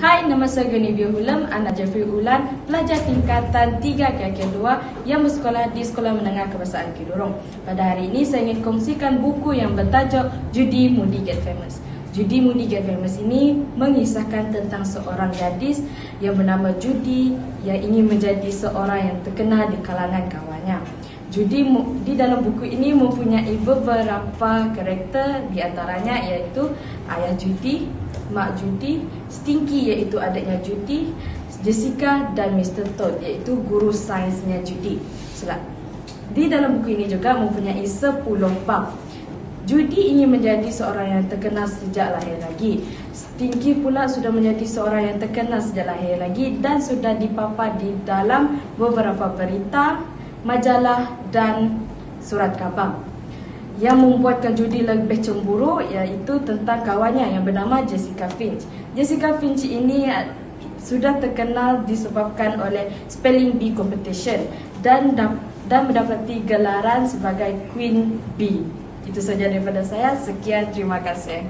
Hai, nama saya Genivia Hulam, anak Jeffrey Ulan, pelajar tingkatan 3 KK2 yang bersekolah di Sekolah Menengah Kebangsaan Kidurong. Pada hari ini saya ingin kongsikan buku yang bertajuk Judy Moody Get Famous. Judy Moody Get Famous ini mengisahkan tentang seorang gadis yang bernama Judy yang ingin menjadi seorang yang terkenal di kalangan kawannya. Judy di dalam buku ini mempunyai beberapa karakter di antaranya iaitu ayah Judy, mak Judy, Stinky iaitu adiknya Judy, Jessica dan Mr. Todd iaitu guru sainsnya Judy. Selak. Di dalam buku ini juga mempunyai 10 bab. Judy ingin menjadi seorang yang terkenal sejak lahir lagi. Stinky pula sudah menjadi seorang yang terkenal sejak lahir lagi dan sudah dipapar di dalam beberapa berita, majalah dan surat khabar. Yang membuatkan Judy lebih cemburu iaitu tentang kawannya yang bernama Jessica Finch. Jessica Finch ini uh, sudah terkenal disebabkan oleh spelling bee competition dan dan mendapati gelaran sebagai Queen Bee. Itu saja daripada saya. Sekian, terima kasih.